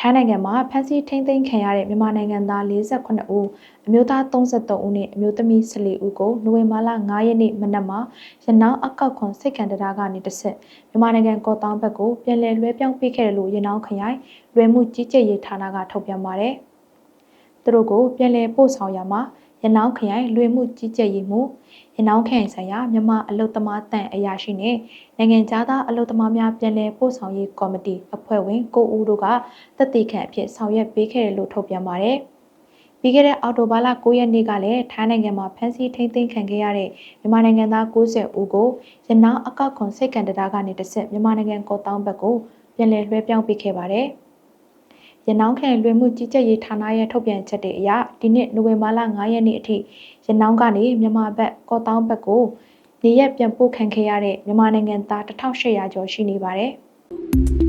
ထိုင်းနိုင်ငံမှာဖမ်းဆီးထိန်းသိမ်းခံရတဲ့မြန်မာနိုင်ငံသား48ဦးအမျိုးသား33ဦးနဲ့အမျိုးသမီး14ဦးကိုနိုဝင်ဘာလ9ရက်နေ့မနက်မှာရနောင်းအကောက်ခွန်စိတ်ကံတရားကနေတဆက်မြန်မာနိုင်ငံကော့တောင်းဘက်ကိုပြန်လည်လွှဲပြောင်းပေးခဲ့တယ်လို့ရနောင်းခရိုင်လွှဲမှုကြီးကြပ်ရေးဌာနကထုတ်ပြန်ပါတယ်။သူတို့ကိုပြန်လည်ပို့ဆောင်ရမှာ ရနောင်းခရိုင်လွှဲမှုကြီးကြပ်ရေးမှုရနောင်းခရိုင်ဆိုင်ရာမြန်မာအလုတ်သမားတန်အရာရှိနဲ့နိုင်ငံသားအလုတ်သမားများပြန်လည်ပို့ဆောင်ရေးကော်မတီအဖွဲ့ဝင်9ဦးတို့ကတက်တေခံအဖြစ်ဆောင်ရွက်ပေးခဲ့တယ်လို့ထုတ်ပြန်ပါတယ်။ပြီးခဲ့တဲ့အောက်တိုဘာလ9ရက်နေ့ကလည်းထိုင်းနိုင်ငံမှာဖမ်းဆီးထိန်းသိမ်းခံခဲ့ရတဲ့မြန်မာနိုင်ငံသား90ဦးကိုရနောင်းအကောက်ခွန်စိတ်ကံတရားကနေတဆက်မြန်မာနိုင်ငံကော့တောင်းဘက်ကိုပြန်လည်လွှဲပြောင်းပေးခဲ့ပါတယ်။ ရနောင်းခရိုင်လွှဲမှုကြီးကြပ်ရေးဌာနရဲ့ထုတ်ပြန်ချက်တွေအရဒီနှစ်နိုဝင်ဘာလ9ရက်နေ့အထိရနောင်းကနေမြန်မာဘက်ကော့တောင်းဘက်ကိုနေရက်ပြန်ပို့ခံခဲ့ရတဲ့မြန်မာနိုင်ငံသား1800ကျော်ရှိနေပါတယ်။